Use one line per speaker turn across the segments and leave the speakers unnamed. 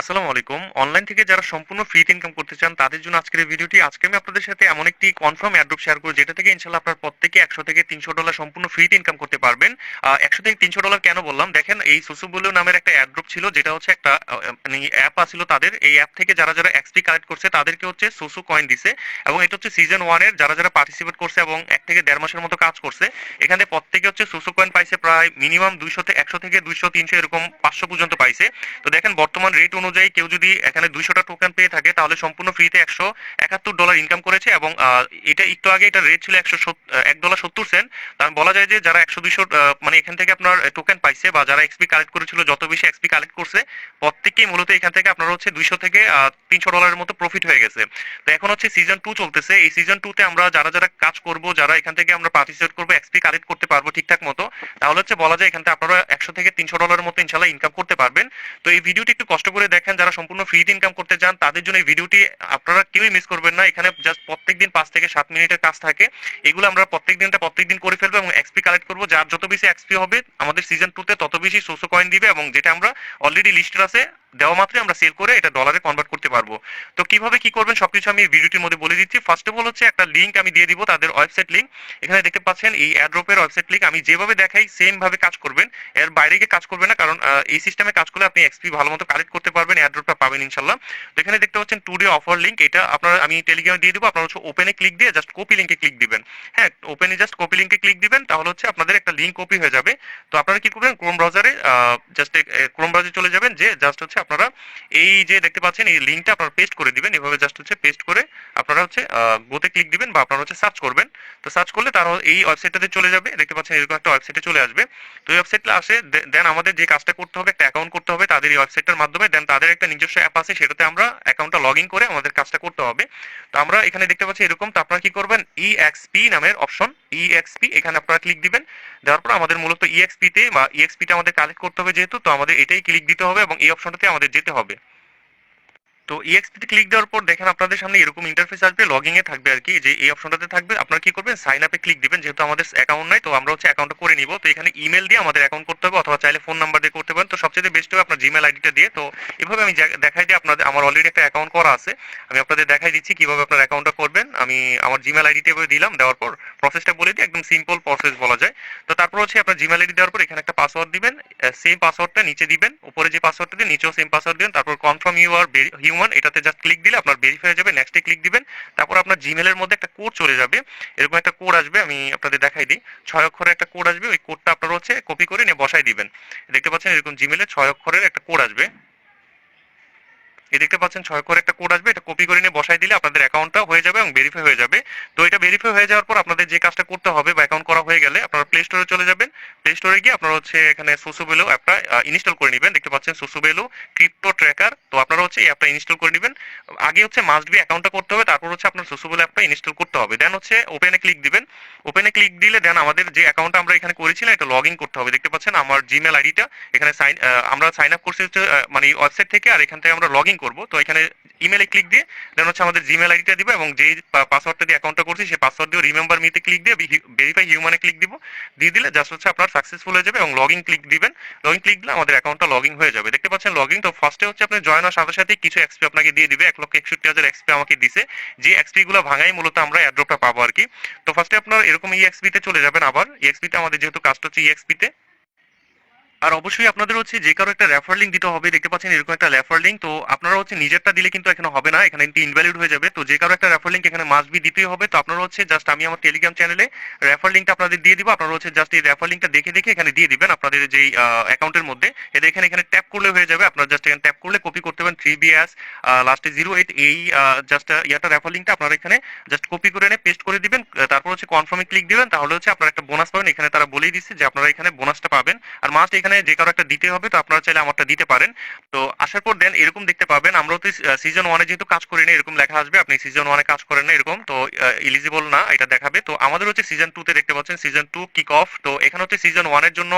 আসসালামু আলাইকুম। অনলাইন থেকে যারা সম্পূর্ণ ফ্রিতে ইনকাম করতে চান, তাদের জন্য আজকের এই ভিডিওটি। আজকে আমি আপনাদের সাথে এমন একটি কনফার্ম অ্যাড্রপ শেয়ার করব, যেটা থেকে ইনশাল্লাহ আপনার প্রত্যেকে একশো থেকে তিনশো ডলার সম্পূর্ণ ফ্রিতে ইনকাম করতে পারবেন। একশো থেকে তিনশো ডলার কেন বললাম? দেখেন, এই সুসুবুলু নামের একটা অ্যাড্রপ ছিল, যেটা হচ্ছে একটা মানে অ্যাপ আছিল তাদের। এই অ্যাপ থেকে যারা যারা এক্সপি কালেক্ট করছে, তাদেরকে হচ্ছে সুসু কয়েন দিছে। এবং এটা হচ্ছে সিজন ওয়ানের যারা যারা পার্টিসিপেট করছে এবং এক থেকে দেড় মাসের মতো কাজ করছে, এখানে প্রত্যেকে হচ্ছে সুসু কয়েন পাইছে প্রায় মিনিমাম দুইশো একশো থেকে দুইশো তিনশো এরকম পাঁচশো পর্যন্ত পাইছে। তো দেখেন, বর্তমান রেট অনুযায়ী কেউ যদি এখানে দুইশোটা টোকেন পেয়ে থাকে, তাহলে সম্পূর্ণ ফ্রিতে একশো একাত্তর ডলার ইনকাম করেছে এবং এটা একটু আগে এটা রেট ছিল একশো এক ডলার সত্তর সেন্ট মানে বলা যায় যে যারা একশো দুইশো মানে এখান থেকে আপনার টোকেন পাইছে বা যারা এক্সপি কালেক্ট করেছিল, যত বেশি এক্সপি কালেক্ট করছে, প্রত্যেকেই মূলত এখান থেকে আপনার হচ্ছে দুইশো থেকে তিনশো ডলারের মতো প্রফিট হয়ে গেছে। তো এখন হচ্ছে সিজন টু চলতেছে। এই সিজন টু তে আমরা যারা যারা কাজ করব, যারা এখান থেকে আমরা পার্টিসিপেট করব এক্সপি কালেক্ট করতে পারব ঠিকঠাক মতো, তাহলে হচ্ছে বলা যায় এখান থেকে আপনারা একশো থেকে তিনশো ডলারের মতো ইনশাল্লাহ ইনকাম করতে পারবেন। তো এই ভিডিওটি একটু কষ্ট করে দেখেন, যারা সম্পূর্ণ ফ্রি ইনকাম করতে চান, তাদের জন্য এই ভিডিওটি আপনারা কেউই মিস করবেন না। এখানে জাস্ট প্রত্যেক দিন পাঁচ থেকে সাত মিনিটের কাজ থাকে। এগুলো আমরা প্রত্যেক দিনটা প্রত্যেক দিন করে ফেলব এবং এক্সপি কালেক্ট করব। যার যত বেশি এক্সপি হবে, আমাদের সিজন টু তে তত বেশি সোসো কয়েন দিবে এবং যেটা আমরা অলরেডি লিস্টের আছে দেওয়া মাত্রই আমরা সেল করে এটা ডলারে কনভার্ট করতে পারব। তো কীভাবে কি করবেন সবকিছু আমি ভিডিওটির মধ্যে বলে দিচ্ছি। ফার্স্ট অফ অল হচ্ছে একটা লিংক আমি দিয়ে দিব তাদের ওয়েবসাইট লিঙ্ক এখানে দেখতে পাচ্ছেন এই অ্যাড্রপের ওয়েবসাইট লিঙ্ক আমি যেভাবে দেখাই সেম ভাবে কাজ করবেন। এর বাইরে গিয়ে কাজ করবেন না, কারণ এই সিস্টেমে কাজ করলে আপনি এক্সপি ভালো মতো কালেক্ট করতে পারবেন অ্যাড্রপটা পাবেন ইনশাল্লাহ তো এখানে দেখতে পাচ্ছেন টু ডে অফার লিঙ্ক এটা আপনার, আমি টেলিগ্রামে দিয়ে দিব, আপনারা হচ্ছে ওপেনে ক্লিক দিয়ে জাস্ট কপি লিংকে ক্লিক দিবেন। হ্যাঁ ওপেনে জাস্ট কপি লিংকে ক্লিক দিবেন, তাহলে হচ্ছে আপনাদের একটা লিঙ্ক কপি হয়ে যাবে। তো আপনারা কি করবেন ক্রোম ব্রাউজারে জাস্ট ক্রোম ব্রাউজারে চলে যাবেন, যে জাস্ট হচ্ছে আপনারা এই যে দেখতে পাচ্ছেন, এই লিংকটা আপনারা পেস্ট করে দিবেন। এভাবে জাস্ট হচ্ছে পেস্ট করে আপনারা হচ্ছে গোতে ক্লিক দিবেন বা আপনারা হচ্ছে সার্চ করবেন। তো সার্চ করলে তারা এই ওয়েবসাইটটাতে চলে যাবে। দেখতে পাচ্ছেন, এরকম একটা ওয়েবসাইটে চলে আসবে। তো এই ওয়েবসাইটে আসে দেন আমাদের যে কাজটা করতে হবে, একটা অ্যাকাউন্ট করতে হবে তাদের এই ওয়েবসাইটটার মাধ্যমে। দেন তাদের একটা নিজস্ব অ্যাপ আছে, সেটাতে আমরা অ্যাকাউন্টটা লগ ইন করে আমাদের কাজটা করতে হবে। তো আমরা এখানে দেখতে পাচ্ছি এরকম। তো আপনারা কি করবেন? ইএক্সপি নামের অপশন ইএক্সপি এখানে আপনারা ক্লিক দিবেন। দেওয়ার পর আমাদের মূলত ইএক্সপি তে বা ইএক্সপি তে আমাদের কালেক্ট করতে হবে যেহেতু। তো আমাদের এটাই ক্লিক দিতে হবে এবং এই অপশনটাতে আমাদের যেতে হবে। তো EXP তে ক্লিক দেওয়ার পর দেখেন আপনাদের সামনে এরকম ইন্টারফেস আসবে লগইং এ থাকবে আর কি, যে এই অপশনটাতে থাকবে, আপনারা কি করবেন? সাইন আপে ক্লিক দিবেন, যেহেতু আমাদের অ্যাকাউন্ট নাই, তো আমরা হচ্ছে অ্যাকাউন্টটা করে নিব। তো এখানে ইমেল দিয়ে আমাদের অ্যাকাউন্ট করতে হবে, অথবা চাইলে ফোন নাম্বার দিয়ে করতে পারেন। তো সবচেয়ে বেস্ট হবে আপনার জিমেল আইডিটা দিয়ে। তো এভাবে আমি দেখাই দিই আপনাদের, আমার অলরেডি একটা অ্যাকাউন্ট করা আছে। আমি আপনাদের দেখাই দিচ্ছি কীভাবে আপনার অ্যাকাউন্টটা করবেন। আমি আমার জিমেল আইডিটা এভাবে দিলাম, দেওয়ার পর প্রসেসটা বলে দিই, একদম সিম্পল প্রসেস বলা যায়। তো তারপর হচ্ছে আপনার জিমেল আইডি দেওয়ার পর এখানে একটা পাসওয়ার্ড দিবেন সেম পাসওয়ার্ডটা নিচে দিবেন, উপরে যে পাসওয়ার্ডটা দিয়ে নিচেও সেম পাসওয়ার্ড দিবেন, তারপর কনফার্ম ইউ আর হিউম্যান এটাতে জাস্ট ক্লিক দিলে আপনার ভেরিফাই হয়ে যাবে নেক্সটে ক্লিক দিবেন, তারপর আপনার জিমেলের মধ্যে একটা কোড চলে যাবে, এরকম একটা কোড আসবে, আমি আপনাদের দেখাই দিই, ছয় অক্ষরের একটা কোড আসবে, ওই কোডটা আপনার হচ্ছে কপি করে নিয়ে বসাই দিবেন। দেখতে পাচ্ছেন এরকম জিমেলে ছয় অক্ষরের একটা কোড আসবে। এই দেখতে পাচ্ছেন ছয় করে একটা কোড আসবে, এটা কপি করে নিয়ে বসাই দিলে আপনাদের অ্যাকাউন্টটা হয়ে যাবে এবং ভেরিফাই হয়ে যাবে। তো এটা ভেরিফাই হয়ে যাওয়ার পর আপনাদের যে কাজটা করতে হবে বা অ্যাকাউন্ট করা হয়ে গেলে আপনারা প্লে স্টোরে চলে যাবেন। প্লে স্টোরে গিয়ে আপনারা হচ্ছে এখানে সুসুবেলো অ্যাপটা ইনস্টল করে নেবেন। দেখতে পাচ্ছেন সুসুবেলো ক্রিপ্টো ট্র্যাকার তো আপনারা হচ্ছে এই অ্যাপটা ইনস্টল করে নেবেন। আগে হচ্ছে মাস্ট বি অ্যাকাউন্টটা করতে হবে, তারপর হচ্ছে আপনার সুসুবেলো অ্যাপটা ইনস্টল করতে হবে। দেন হচ্ছে ওপেনে ক্লিক দিবেন। ওপেনে ক্লিক দিলে দেন আমাদের যে অ্যাকাউন্টটা আমরা এখানে করেছিলাম, এটা লগ ইন করতে হবে। দেখতে পাচ্ছেন আমার জিমেল আইডিটা এখানে সাইন আমরা সাইন আপ করছি মানে ওয়েবসাইট থেকে, আর এখান থেকে আমরা লগ ইন করব। তো এখানে ইমেলে ক্লিক দিয়ে দেন হচ্ছে আমাদের জিমেল আইডিটা দিব এবং যেই পাসওয়ার্ডটা দিয়ে অ্যাকাউন্টটা করছি, সেই পাসওয়ার্ড দিয়ে রিমেম্বার মিতে ক্লিক দিয়ে ভেরিফাই হিউম্যানে ক্লিক দিব। দিয়ে দিলে জাস্ট হচ্ছে আপনার সাকসেসফুল হয়ে যাবে এবং লগ ইন ক্লিক দিবেন। লগ ইন ক্লিক দিলে আমাদের অ্যাকাউন্টটা লগ ইন হয়ে যাবে। দেখতে পাচ্ছেন লগ ইন তো ফার্স্টে হচ্ছে আপনি জয়েন হওয়ার সাথে সাথে কিছু এক্সপি আপনাকে দিয়ে দিবে। এক লক্ষ একষট্টি হাজার এক্সপি আমাকে দিছে। যে এক্সপি গুলো ভাঙাই মূলত আমরা অ্যাড্রপটা পাবো আর কি। তো ফার্স্টে আপনার এরকম ইএক্সপি তে চলে যাবেন আবার। ইএক্সপি তে আমাদের যেহেতু কাজটা হচ্ছে ইএক্সপি তে। আর অবশ্যই আপনাদের হচ্ছে যে কারও একটা রেফার লিঙ্ক দিতে হবে, দেখতে পাচ্ছেন এরকম একটা রেফার লিঙ্ক তো আপনারা হচ্ছে নিজেরটা দিলে কিন্তু এখানে হবে না, এখানে ইনভ্যালিড হয়ে যাবে। তো যে কারও একটা রেফার লিঙ্ক এখানে মাস্ট বি দিতেই হবে, তো আপনারা হচ্ছে জাস্ট আমি আমার টেলিগ্রাম চ্যানেলে রেফার লিঙ্কটা আপনাদের দিয়ে দিব, আপনারা হচ্ছে জাস্ট এই রেফার লিঙ্কটা দেখে দেখে এখানে দিয়ে দিবেন আপনাদের যেই অ্যাকাউন্টের মধ্যে। এদের এখানে এখানে ট্যাপ করলে হয়ে যাবে, আপনারা জাস্ট এখানে ট্যাপ করলে কপি করতে পারেন থ্রি বি বিএস লাস্টে জিরো এইট এই জাস্ট ইয়াটা রেফার লিঙ্কটা আপনারা এখানে জাস্ট কপি করে এনে পেস্ট করে দিবেন তারপর হচ্ছে কনফার্মে ক্লিক দিবেন, তাহলে হচ্ছে আপনারা একটা বোনাস পাবেন। এখানে তারা বলেই দিচ্ছে যে আপনারা এখানে বোনাসটা পাবেন। আর মাস্ট এখানে যে কারও একটা দিতে হবে, তো আপনারা চাইলে আমারটা দিতে পারেন। তো আসার পর দেন এরকম দেখতে পাবেন আমরা তো সিজন ওয়ানে যেহেতু কাজ করি না, এরকম লেখা আসবে, আপনি সিজন ওয়ানে কাজ করেন না এরকম, তো এলিজিবল না, এটা দেখাবে। তো আমাদের হচ্ছে সিজন টু তে দেখতে পাচ্ছেন সিজন টু কিক অফ তো এখানে হচ্ছে সিজন ওয়ানের জন্য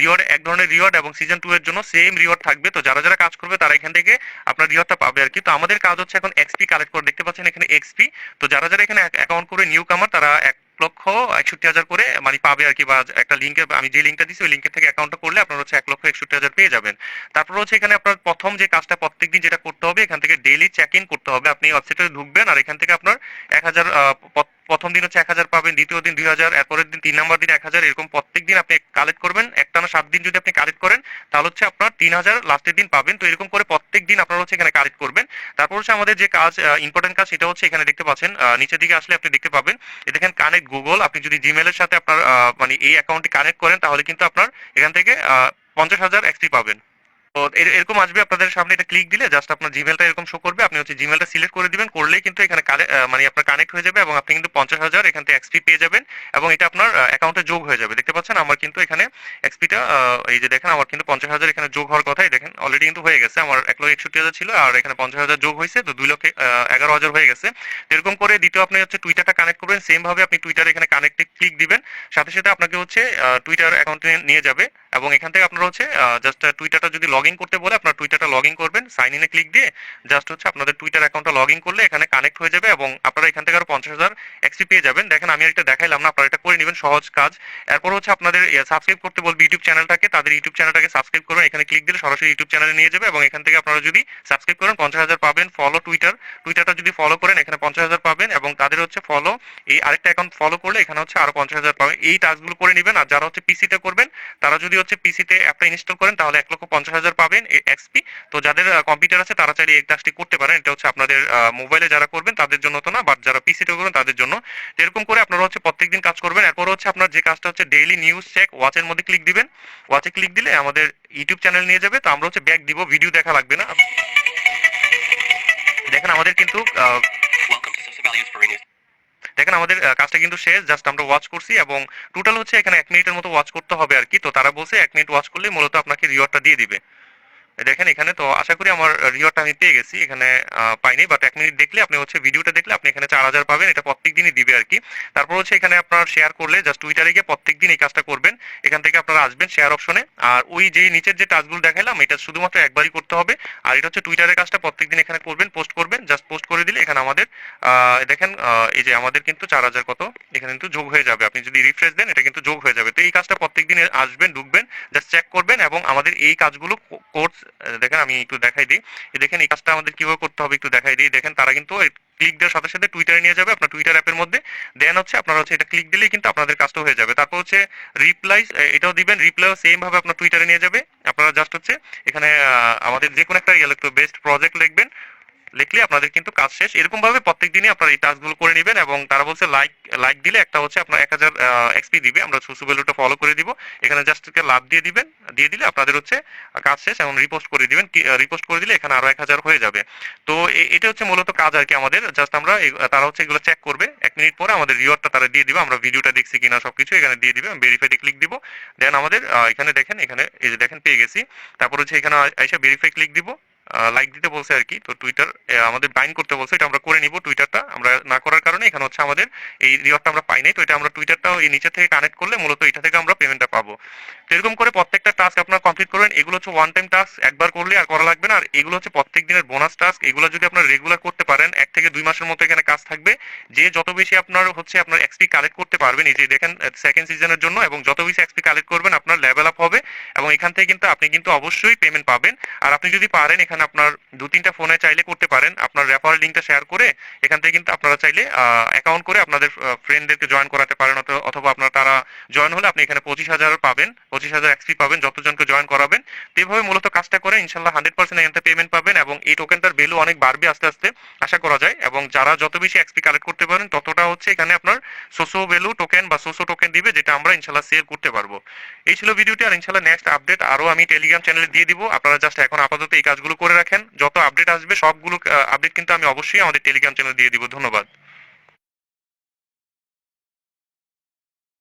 রিওয়ার্ড এক ধরনের রিওয়ার্ড এবং সিজন টু এর জন্য সেম রিওয়ার্ড থাকবে। তো যারা যারা কাজ করবে, তারা এখান থেকে আপনার রিওয়ার্ডটা পাবে আর কি তো আমাদের কাজ হচ্ছে এখন এক্সপি কালেক্ট করে, দেখতে পাচ্ছেন এখানে এক্সপি তো যারা যারা এখানে অ্যাকাউন্ট করে নিউ কামার তারা লক্ষ একষট্টি হাজার করে মানে পাবে আর কি, বা একটা লিঙ্কে আমি যে লিঙ্কটা দিচ্ছি ওই লিঙ্কের থেকে অ্যাকাউন্টটা করলে আপনার হচ্ছে এক লক্ষ একষট্টি হাজার পেয়ে যাবেন। তারপর হচ্ছে এখানে আপনার প্রথম যে কাজটা প্রত্যেকদিন যেটা করতে হবে, এখান থেকে ডেইলি চেক ইন করতে হবে। আপনি ওয়েবসাইটে ঢুকবেন আর এখান থেকে আপনার এক হাজার প্রথম দিন হচ্ছে এক হাজার পাবেন, দ্বিতীয় দিন দুই হাজার এরপরের দিন তিন নম্বর দিন এক হাজার, এরকম প্রত্যেক দিন আপনি কালেক্ট করবেন। একটানা সাত দিন যদি আপনি কালেক্ট করেন, তাহলে হচ্ছে আপনার তিন হাজার লাস্টের দিন পাবেন। তো এরকম করে প্রত্যেক দিন আপনারা হচ্ছে এখানে কালেক্ট করবেন। তারপর হচ্ছে আমাদের যে কাজ ইম্পর্টেন্ট কাজ, সেটা হচ্ছে এখানে দেখতে পাচ্ছেন নিচের দিকে আসলে আপনি দেখতে পাবেন। দেখেন কানেক্ট গুগল আপনি যদি জিমেলের সাথে আপনার মানে এই অ্যাকাউন্টটি কানেক্ট করেন, তাহলে কিন্তু আপনার এখান থেকে পঞ্চাশ হাজার এক্সপি পাবেন। তো এর- এরকম আসবে, আপনাদের সামনে এটা ক্লিক দিলে জাস্ট আপনার জিমেলটা এরকম শো করবে। আপনি হচ্ছে জিমেলটা সিলেক্ট করে দিবেন, করলেই কিন্তু এখানে মানে আপনার কানেক্ট হয়ে যাবে এবং আপনি কিন্তু পঞ্চাশ হাজার এখান থেকে এক্সপি পেয়ে যাবেন এবং এটা আপনার অ্যাকাউন্টে যোগ হয়ে যাবে। দেখতে পাচ্ছেন আমার কিন্তু এখানে এক্সপিটা এই যে দেখেন আমার কিন্তু পঞ্চাশ হাজার এখানে যোগ হওয়ার কথাই দেখেন অলরেডি কিন্তু হয়ে গেছে। আমার এক লক্ষ একষট্টি হাজার ছিল আর এখানে পঞ্চাশ হাজার যোগ হয়েছে, তো দুই লক্ষ এগারো হাজার হয়ে গেছে। এরকম করে দ্বিতীয় আপনি হচ্ছে টুইটারটা কানেক্ট করবেন সেম ভাবে আপনি টুইটার এখানে কানেক্টে ক্লিক দিবেন। সাথে সাথে আপনাকে হচ্ছে টুইটার অ্যাকাউন্টে নিয়ে যাবে এবং এখান থেকে আপনারা হচ্ছে জাস্ট টুইটারটা যদি লগ করতে বলে আপনার টুইটারটা লগ করবেন সাইন ইনে ক্লিক দিয়ে জাস্ট হচ্ছে আপনাদের টুইটার অ্যাকাউন্টটা লগ করলে এখানে কানেক্ট হয়ে যাবে এবং আপনারা এখান থেকে আরও পঞ্চাশ হাজার এক্সপি পেয়ে যাবেন। দেখেন আমি একটা দেখাইলাম না, আপনারা এটা করে নেবেন, সহজ কাজ। এরপর হচ্ছে আপনাদের সাবস্ক্রাইব করতে বলবে ইউটিউব চ্যানেলটাকে তাদের ইউটিউব চ্যানেলটাকে সাবস্ক্রাইব করবেন, এখানে ক্লিক দিলে সরাসরি ইউটিউব চ্যানেলে নিয়ে যাবে এবং এখান থেকে আপনারা যদি সাবস্ক্রাইব করেন, পঞ্চাশ হাজার পাবেন। ফলো টুইটার টুইটারটা যদি ফলো করেন, এখানে পঞ্চাশ হাজার পাবেন এবং তাদের হচ্ছে ফলো এই আরেকটা অ্যাকাউন্ট ফলো করলে এখানে হচ্ছে আরও পঞ্চাশ হাজার পাবেন। এই টাস্কগুলো করে নেবেন আর যারা হচ্ছে পিসিতে করবেন, তারা যদি হচ্ছে পিসিতে অ্যাপটা ইনস্টল করেন, তাহলে এক লক্ষ পঞ্চাশ হাজার পাবেন এক্সপি তো যাদের কম্পিউটার আছে, তারা চাইলে এই কাজটি করতে পারেন। এটা হচ্ছে আপনাদের মোবাইলে যারা করবেন, তাদের জন্য তো না বাট যারা পিসিতে করবেন, তাদের জন্য। এরকম করে আপনারা হচ্ছে প্রত্যেকদিন কাজ করবেন। এরপর হচ্ছে আপনার যে কাজটা হচ্ছে ডেইলি নিউজ চেক ওয়াচের মধ্যে ক্লিক দিবেন। ওয়াচে ক্লিক দিলে আমাদের ইউটিউব চ্যানেল নিয়ে যাবে। তো আমরা হচ্ছে ব্যাক দিব ভিডিও দেখা লাগবে না। দেখেন আমাদের কিন্তু. দেখেন আমাদের কাজটা কিন্তু শেষ জাস্ট আমরা ওয়াচ করছি এবং টোটাল হচ্ছে এখানে এক মিনিটের মতো ওয়াচ করতে হবে আর কি। তো তারা বলছে এক মিনিট ওয়াচ করলে মূলত আপনাকে রিওয়ার্ডটা দিয়ে দিবে। দেখেন, এখানে তো আশা করি আমার রিওয়ার্ডটা আমি পেয়ে গেছি। এখানে পাইনি বাট এক মিনিট দেখলে আপনি হচ্ছে ভিডিওটা দেখলে আপনি এখানে চার হাজার পাবেন। এটা প্রত্যেক দিনই দিবে আর কি। তারপর হচ্ছে এখানে আপনার শেয়ার করলে জাস্ট টুইটারে গিয়ে প্রত্যেক দিন এই কাজটা করবেন। এখান থেকে আপনারা আসবেন শেয়ার অপশনে আর ওই যে নিচের যে টাচগুলো দেখালাম, এটা শুধুমাত্র একবারই করতে হবে। আর এটা হচ্ছে টুইটারের কাজটা প্রত্যেক দিন এখানে করবেন পোস্ট করবেন। জাস্ট পোস্ট করে দিলে এখানে আমাদের দেখেন এই যে আমাদের কিন্তু চার হাজার কত? এখানে কিন্তু যোগ হয়ে যাবে। আপনি যদি রিফ্রেশ দেন, এটা কিন্তু যোগ হয়ে যাবে। তো এই কাজটা প্রত্যেক দিন আসবেন, ঢুকবেন জাস্ট চেক করবেন এবং আমাদের এই কাজগুলো কোর্স দেখেন আমি একটু দেখাই দিই। দেখেন এই কাজটা আমাদের কীভাবে করতে হবে একটু দেখাই দিই। দেখেন তারা কিন্তু ক্লিক দেওয়ার সাথে সাথে টুইটারে নিয়ে যাবে আপনার টুইটার অ্যাপের মধ্যে। দেন হচ্ছে আপনারা হচ্ছে এটা ক্লিক দিলেই কিন্তু আপনাদের কাজটা হয়ে যাবে। তারপর হচ্ছে রিপ্লাই এটাও দিবেন। রিপ্লাইও সেম ভাবে আপনার টুইটারে নিয়ে যাবে। আপনারা জাস্ট হচ্ছে এখানে আমাদের যে কোনো একটা ইলেকট্রো বেস্ট প্রজেক্ট লিখবেন। লিখলে আপনাদের কিন্তু কাজ শেষ। এরকম ভাবে প্রত্যেক দিনই আপনারা এই টাস্কগুলো করে নেবেন এবং তারা বলছে লাইক লাইক দিলে একটা হচ্ছে আপনার এক হাজার এক্সপি দিবে। আমরা সুসু ভ্যালুটা ফলো করে দিব। এখানে জাস্ট লাভ দিয়ে দিবেন। দিয়ে দিলে আপনাদের হচ্ছে কাজ শেষ এবং রিপোস্ট করে দিবেন। রিপোস্ট করে দিলে এখানে আরও এক হাজার হয়ে যাবে। তো এটা হচ্ছে মূলত কাজ আর কি আমাদের। জাস্ট আমরা তারা হচ্ছে এগুলো চেক করবে। এক মিনিট পরে আমাদের রিওয়ার্ডটা তারা দিয়ে দিবে। আমরা ভিডিওটা দেখছি কিনা সবকিছু এখানে দিয়ে দিবে। ভেরিফাইতে ক্লিক দিব। দেন আমাদের এখানে দেখেন, এখানে এই যে দেখেন, পেয়ে গেছি। তারপর হচ্ছে এখানে এসে ভেরিফাই ক্লিক দিব। লাইক দিতে বলছে আর কি। তো টুইটার আমাদের বাইন করতে বলছে, এটা আমরা করে নিব টুইটারটা আমরা না করার কারণে এখানে হচ্ছে আমাদের এই রিওয়ার্ডটা আমরা পাই নাই। তো এটা আমরা টুইটারটা এই নিচে থেকে কানেক্ট করলে মূলত এটা থেকে আমরা পেমেন্টটা পাবো। তো এরকম করে প্রত্যেকটা টাস্ক আপনারা কমপ্লিট করবেন। এগুলো হচ্ছে ওয়ান টাইম টাস্ক একবার করলে আর করা লাগবে না। আর এগুলো হচ্ছে প্রত্যেক দিনের বোনাস টাস্ক এগুলো যদি আপনারা রেগুলার করতে পারেন, এক থেকে দুই মাসের মতো এখানে কাজ থাকবে। যে যত বেশি আপনার হচ্ছে আপনার এক্সপি কালেক্ট করতে পারবেন, এই যে দেখেন সেকেন্ড সিজনের জন্য, এবং যত বেশি এক্সপি কালেক্ট করবেন, আপনার লেভেল আপ হবে। এবং এখান থেকে কিন্তু আপনি কিন্তু অবশ্যই পেমেন্ট পাবেন। আর আপনি যদি পারেন এখানে আপনার দু তিনটা ফোনে চাইলে করতে পারেন। আপনার রেফারেল লিঙ্কটা শেয়ার করে এখান থেকে কিন্তু আপনারা চাইলে অ্যাকাউন্ট করে আপনাদের ফ্রেন্ডদেরকে জয়েন করাতে পারেন অথবা আপনার তারা জয়েন হলে আপনি এখানে পঁচিশ হাজার পাবেন। পঁচিশ হাজার এক্সপি পাবেন, যতজনকে জয়েন করাবেন। তো এইভাবে মূলত কাজটা করে ইনশাল্লাহ হান্ড্রেড পার্সেন্ট এখান থেকে পেমেন্ট পাবেন এবং এই টোকেনটার ভ্যালু অনেক বাড়বে আস্তে আস্তে, আশা করা যায়। এবং যারা যত বেশি এক্সপি কালেক্ট করতে পারেন, ততটা হচ্ছে এখানে আপনার সোসো ভ্যালু টোকেন বা সোসো টোকেন দিবে, যেটা আমরা ইনশাল্লাহ সেল করতে পারব। এই ছিল ভিডিওটি আর ইনশাল্লাহ নেক্সট আপডেট আরও আমি টেলিগ্রাম চ্যানেলে দিয়ে দিব। আপনারা জাস্ট এখন আপাতত এই কাজগুলো করে রাখেন, যত আপডেট আসবে সবগুলো আপডেট কিন্তু আমি অবশ্যই আমাদের টেলিগ্রাম চ্যানেল দিয়ে দিব। ধন্যবাদ।